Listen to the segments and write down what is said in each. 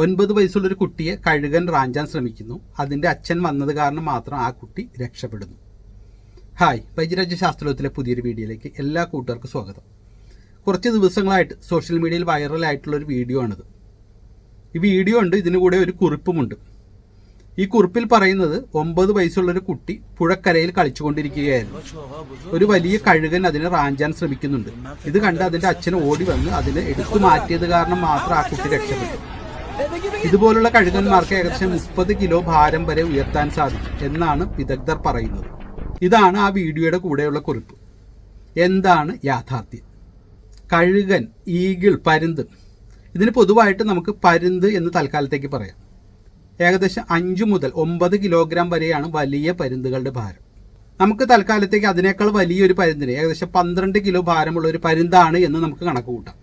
ഒൻപത് വയസ്സുള്ളൊരു കുട്ടിയെ കഴുകൻ റാഞ്ചാൻ ശ്രമിക്കുന്നു. അതിന്റെ അച്ഛൻ വന്നത് കാരണം മാത്രം ആ കുട്ടി രക്ഷപ്പെടുന്നു. ഹായ് വൈദ്യരാജ്യ ശാസ്ത്രത്തിലെ പുതിയൊരു വീഡിയോയിലേക്ക് എല്ലാ കൂട്ടുകാർക്കും സ്വാഗതം. കുറച്ച് ദിവസങ്ങളായിട്ട് സോഷ്യൽ മീഡിയയിൽ വൈറലായിട്ടുള്ള ഒരു വീഡിയോ ആണിത്. ഈ വീഡിയോ ഉണ്ട് ഇതിന് കൂടെ ഒരു കുറിപ്പുമുണ്ട്. ഈ കുറിപ്പിൽ പറയുന്നത് ഒമ്പത് വയസ്സുള്ളൊരു കുട്ടി പുഴക്കരയിൽ കളിച്ചുകൊണ്ടിരിക്കുകയായിരുന്നു. ഒരു വലിയ കഴുകൻ അതിനെ റാഞ്ചാൻ ശ്രമിക്കുന്നുണ്ട്. ഇത് കണ്ട് അതിന്റെ അച്ഛൻ ഓടി വന്ന് അതിനെ എടുത്തു മാറ്റിയത് കാരണം മാത്രം ആ കുട്ടി രക്ഷപ്പെട്ടു. ഇതുപോലുള്ള കഴുകന്മാർക്ക് ഏകദേശം മുപ്പത് കിലോ ഭാരം വരെ ഉയർത്താൻ സാധിക്കും എന്നാണ് വിദഗ്ധർ പറയുന്നത്. ഇതാണ് ആ വീഡിയോയുടെ കൂടെയുള്ള കുറിപ്പ്. എന്താണ് യാഥാർത്ഥ്യം? കഴുകൻ ഈഗിൾ പരുന്ത്. ഇതിന് പൊതുവായിട്ട് നമുക്ക് പരുന്ത് എന്ന് തൽക്കാലത്തേക്ക് പറയാം. ഏകദേശം അഞ്ച് മുതൽ ഒമ്പത് കിലോഗ്രാം വരെയാണ് വലിയ പരുന്തുകളുടെ ഭാരം. നമുക്ക് തൽക്കാലത്തേക്ക് അതിനേക്കാൾ വലിയൊരു പരുന്തിന് ഏകദേശം പന്ത്രണ്ട് കിലോ ഭാരമുള്ള ഒരു പരുന്താണ് എന്ന് നമുക്ക് കണക്ക് കൂട്ടാം.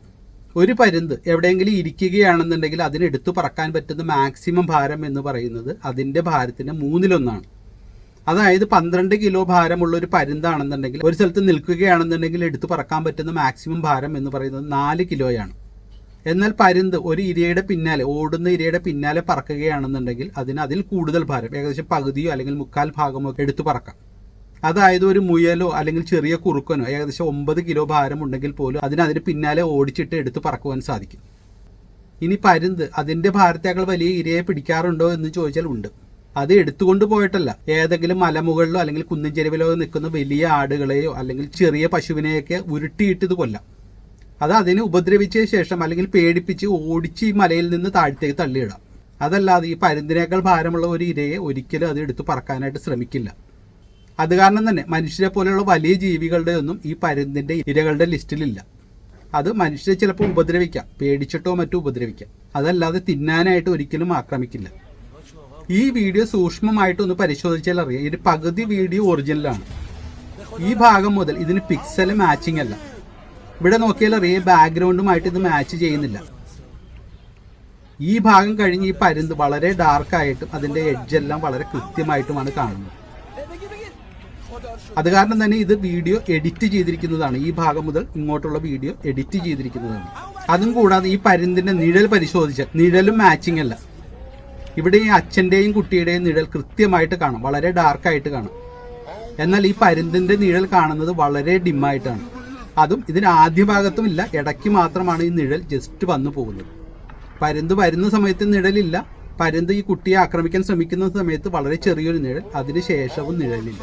ഒരു പരുന്ത് എവിടെയെങ്കിലും ഇരിക്കുകയാണെന്നുണ്ടെങ്കിൽ അതിന് എടുത്തു പറക്കാൻ പറ്റുന്ന മാക്സിമം ഭാരം എന്ന് പറയുന്നത് അതിന്റെ ഭാരത്തിന്റെ മൂന്നിലൊന്നാണ്. അതായത് പന്ത്രണ്ട് കിലോ ഭാരമുള്ള ഒരു പരുന്താണെന്നുണ്ടെങ്കിൽ ഒരു സ്ഥലത്ത് നിൽക്കുകയാണെന്നുണ്ടെങ്കിൽ എടുത്തു പറക്കാൻ പറ്റുന്ന മാക്സിമം ഭാരം എന്ന് പറയുന്നത് നാല് കിലോയാണ്. എന്നാൽ പരുന്ത് ഒരു ഇരയുടെ പിന്നാലെ ഓടുന്ന ഇരയുടെ പിന്നാലെ പറക്കുകയാണെന്നുണ്ടെങ്കിൽ അതിന് അതിൽ കൂടുതൽ ഭാരം ഏകദേശം പകുതിയോ അല്ലെങ്കിൽ മുക്കാൽ ഭാഗമോ എടുത്തു പറക്കാം. അതായത് ഒരു മുയലോ അല്ലെങ്കിൽ ചെറിയ കുറുക്കനോ ഏകദേശം ഒമ്പത് കിലോ ഭാരം ഉണ്ടെങ്കിൽ പോലും അതിന് അതിന് പിന്നാലെ ഓടിച്ചിട്ട് എടുത്ത് പറക്കുവാൻ സാധിക്കും. ഇനി പരുന്ത് അതിന്റെ ഭാരത്തേക്കാൾ വലിയ ഇരയെ പിടിക്കാറുണ്ടോ എന്ന് ചോദിച്ചാൽ ഉണ്ട്. അത് എടുത്തുകൊണ്ട് പോയിട്ടല്ല. ഏതെങ്കിലും മലമുകളിലോ അല്ലെങ്കിൽ കുന്നിൻ ചെരുവിലോ നിൽക്കുന്ന വലിയ ആടുകളെയോ അല്ലെങ്കിൽ ചെറിയ പശുവിനെയൊക്കെ ഉരുട്ടിയിട്ട് ഇത് കൊല്ലാം. അത് അതിനെ ഉപദ്രവിച്ച ശേഷം അല്ലെങ്കിൽ പേടിപ്പിച്ച് ഓടിച്ച് ഈ മലയിൽ നിന്ന് താഴത്തേക്ക് തള്ളിയിടാം. അതല്ലാതെ ഈ പരുന്തിനേക്കാൾ ഭാരമുള്ള ഒരു ഇരയെ ഒരിക്കലും അത് എടുത്ത് പറക്കാനായിട്ട് ശ്രമിക്കില്ല. അത് കാരണം തന്നെ മനുഷ്യരെ പോലെയുള്ള വലിയ ജീവികളുടെ ഒന്നും ഈ പരുന്തിന്റെ ഇരകളുടെ ലിസ്റ്റിലില്ല. അത് മനുഷ്യരെ ചിലപ്പോൾ ഉപദ്രവിക്കാം പേടിച്ചിട്ടോ മറ്റോ ഉപദ്രവിക്കാം. അതല്ലാതെ തിന്നാനായിട്ട് ഒരിക്കലും ആക്രമിക്കില്ല. ഈ വീഡിയോ സൂക്ഷ്മമായിട്ട് ഒന്ന് പരിശോധിച്ചാൽ അറിയാം ഇതിന് പകുതി വീഡിയോ ഒറിജിനലാണ്. ഈ ഭാഗം മുതൽ ഇതിന് പിക്സൽ മാച്ചിങ് അല്ല. ഇവിടെ നോക്കിയാൽ അറിയാം ബാക്ക്ഗ്രൗണ്ടുമായിട്ട് ഇത് മാച്ച് ചെയ്യുന്നില്ല. ഈ ഭാഗം കഴിഞ്ഞ് ഈ പരുന്ത് വളരെ ഡാർക്കായിട്ടും അതിന്റെ എഡ്ജെല്ലാം വളരെ കൃത്യമായിട്ടുമാണ് കാണുന്നത്. അത് കാരണം തന്നെ ഇത് വീഡിയോ എഡിറ്റ് ചെയ്തിരിക്കുന്നതാണ്. ഈ ഭാഗം മുതൽ ഇങ്ങോട്ടുള്ള വീഡിയോ എഡിറ്റ് ചെയ്തിരിക്കുന്നതാണ്. അതും കൂടാതെ ഈ പരുന്തിന്റെ നിഴൽ പരിശോധിച്ചാൽ നിഴലും മാച്ചിങ് അല്ല. ഇവിടെ ഈ അച്ഛന്റെയും കുട്ടിയുടെയും നിഴൽ കൃത്യമായിട്ട് കാണും. വളരെ ഡാർക്കായിട്ട് കാണും. എന്നാൽ ഈ പരുന്തിന്റെ നിഴൽ കാണുന്നത് വളരെ ഡിമ്മായിട്ടാണ് അതും ഇതിന് ആദ്യ ഭാഗത്തും ഇല്ല. ഇടയ്ക്ക് മാത്രമാണ് ഈ നിഴൽ ജസ്റ്റ് വന്നു പോകുന്നത്. പരുന്ത് വരുന്ന സമയത്ത് നിഴലില്ല പരുന്ത് ഈ കുട്ടിയെ ആക്രമിക്കാൻ ശ്രമിക്കുന്ന സമയത്ത് വളരെ ചെറിയൊരു നിഴൽ. അതിന് ശേഷവും നിഴലില്ല.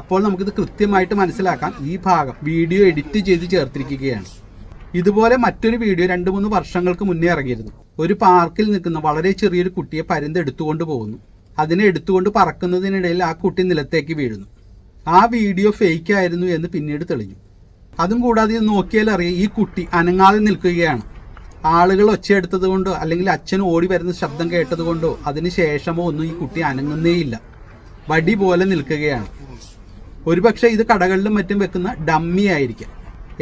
അപ്പോൾ നമുക്കിത് കൃത്യമായിട്ട് മനസ്സിലാക്കാൻ ഈ ഭാഗം വീഡിയോ എഡിറ്റ് ചെയ്ത് ചേർത്തിരിക്കുകയാണ്. ഇതുപോലെ മറ്റൊരു വീഡിയോ രണ്ട് മൂന്ന് വർഷങ്ങൾക്ക് മുന്നേ ഇറങ്ങിയിരുന്നു. ഒരു പാർക്കിൽ നിൽക്കുന്ന വളരെ ചെറിയൊരു കുട്ടിയെ പരുന്ത് എടുത്തുകൊണ്ട് പോകുന്നു. അതിനെ എടുത്തുകൊണ്ട് പറക്കുന്നതിനിടയിൽ ആ കുട്ടി നിലത്തേക്ക് വീഴുന്നു. ആ വീഡിയോ ഫേക്ക് ആയിരുന്നു എന്ന് പിന്നീട് തെളിഞ്ഞു. അതും കൂടാതെ നോക്കിയാൽ അറിയാം ഈ കുട്ടി അനങ്ങാതെ നിൽക്കുകയാണ്. ആളുകൾ ഒച്ചയെടുത്തത് കൊണ്ടോ അല്ലെങ്കിൽ അച്ഛൻ ഓടി വരുന്ന ശബ്ദം കേട്ടത് കൊണ്ടോ അതിന് ശേഷമോ ഒന്നും ഈ കുട്ടി അനങ്ങുന്നേയില്ല. വടി പോലെ നിൽക്കുകയാണ്. ഒരുപക്ഷെ ഇത് കടകളിലും മറ്റും വെക്കുന്ന ഡമ്മി ആയിരിക്കാം.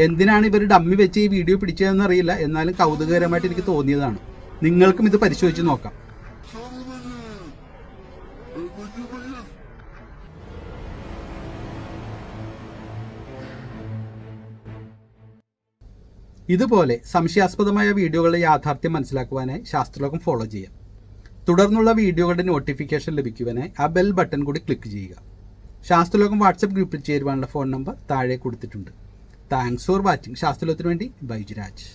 എന്തിനാണ് ഇവർ ഡമ്മി വെച്ച് ഈ വീഡിയോ പിടിച്ചതെന്ന് അറിയില്ല. എന്നാലും കൗതുകകരമായിട്ട് എനിക്ക് തോന്നിയതാണ്. നിങ്ങൾക്കും ഇത് പരിശോധിച്ച് നോക്കാം. ഇതുപോലെ സംശയാസ്പദമായ വീഡിയോകളുടെ യാഥാർത്ഥ്യം മനസ്സിലാക്കുവാനായി ശാസ്ത്രലോകം ഫോളോ ചെയ്യാം. തുടർന്നുള്ള വീഡിയോകളുടെ നോട്ടിഫിക്കേഷൻ ലഭിക്കുവാനായി ആ ബെൽ ബട്ടൺ കൂടി ക്ലിക്ക് ചെയ്യുക. ശാസ്ത്രലോകം വാട്സപ്പ് ഗ്രൂപ്പിൽ ചേരുവാനുള്ള ഫോൺ നമ്പർ താഴെ കൊടുത്തിട്ടുണ്ട്. താങ്ക്സ് ഫോർ വാച്ചിങ് ശാസ്ത്രലോകത്തിന് വേണ്ടി ബൈജുരാജ്.